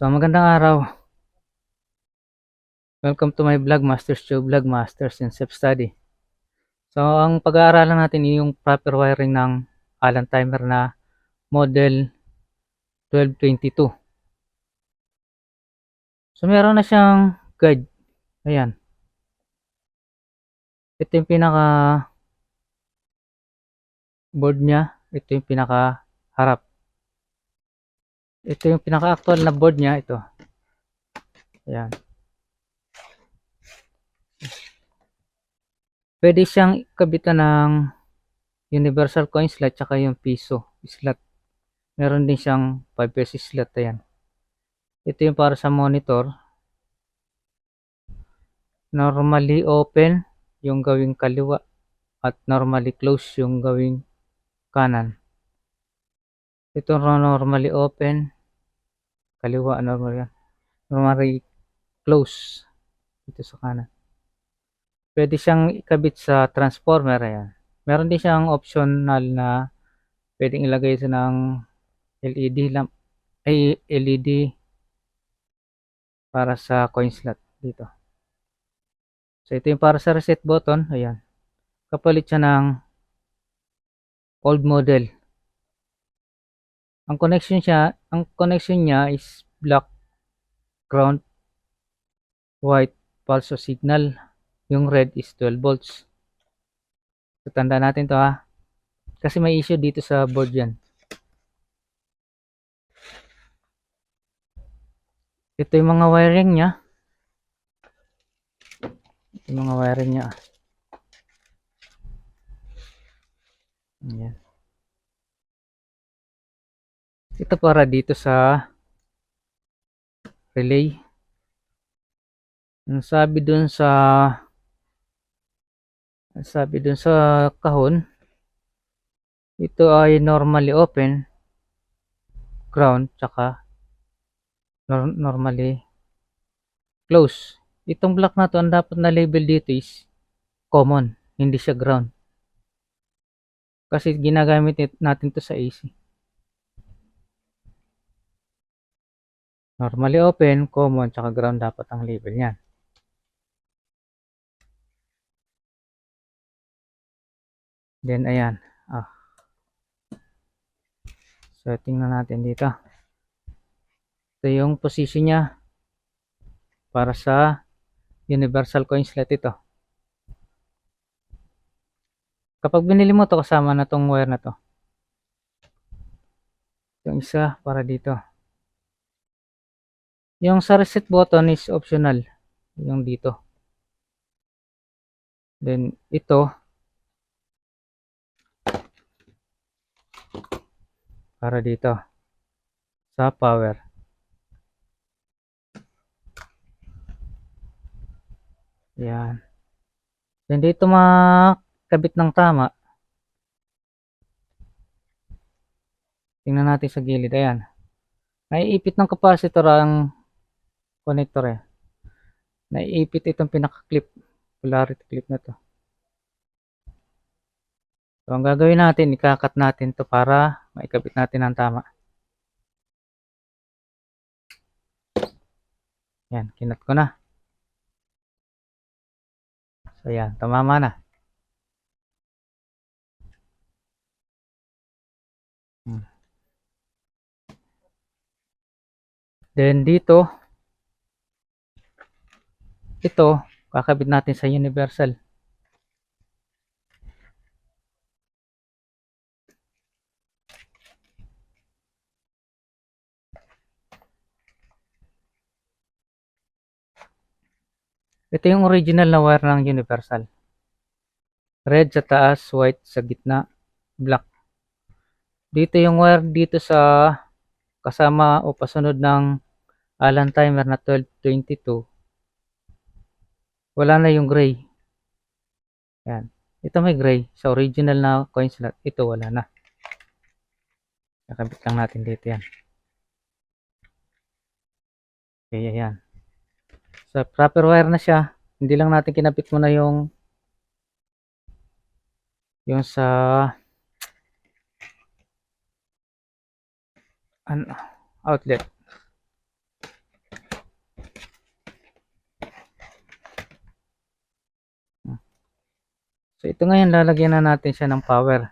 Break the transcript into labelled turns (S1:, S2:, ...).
S1: So, magandang araw. Welcome to my vlog, Masters Joe Vlog, Masters in Self-Study. So, ang pag-aaralan natin yung proper wiring ng Allen timer na model 1222. So, meron na siyang guide. Ayan. Ito yung pinaka board niya. Ito yung pinaka harap. Ito yung pinaka-actual na board niya. Ito. Ayan. Pwede siyang kabitan ng universal coin slot tsaka yung piso slot. Meron din siyang 5 pesos slot. Ayan. Ito yung para sa monitor. Normally open yung gawing kaliwa at normally close yung gawing kanan. Ito normally open. Kaliwa normally normally close dito sa kanan. Pwede siyang ikabit sa transformer ayan. Meron din siyang optional na pwedeng ilagay sa ng LED lamp ay LED para sa coin slot dito. So ito yung para sa reset button, ayan. Kapalit siya ng old model. Ang connection siya, ang connection niya is black ground white pulse signal. Yung red is 12 volts. So tanda natin to ha. Kasi may issue dito sa board yan. Ito yung mga wiring niya. Ito yung mga wiring niya. Ayan. Ito para dito sa relay. Ang sabi dun sa ang sabi dun sa kahon ito ay normally open ground tsaka nor- normally close. Itong block na to ang dapat na label dito is common, hindi siya ground. Kasi ginagamit it- natin to sa AC. Normally open, common, tsaka ground dapat ang label niyan. Then, ayan. Ah. So, tingnan natin dito. Ito yung position niya para sa universal coin slot ito. Kapag binili mo to kasama na tong wire na to. Yung isa para dito. Yung sa reset button is optional. Yung dito. Then ito para dito sa power. Yan. Then dito makabit ng tama. Tingnan natin sa gilid. Ayan. Naiipit ng capacitor ang connector eh. Naiipit itong pinaka-clip. Polarity clip na to. So, ang gagawin natin, ikakat natin to para maikabit natin ang tama. Yan, kinat ko na. So, yan, tumama na. Hmm. Then, dito, ito, kakabit natin sa universal. Ito yung original na wire ng universal. Red sa taas, white sa gitna, black. Dito yung wire dito sa kasama o pasunod ng Allen timer na 1222. Wala na yung gray. Yan. Ito may gray. Sa original na coin slot, ito wala na. Nakabit lang natin dito yan. Okay, yan. So, proper wire na siya. Hindi lang natin kinapit muna yung yung sa ano, outlet. So ito ngayon lalagyan na natin siya ng power.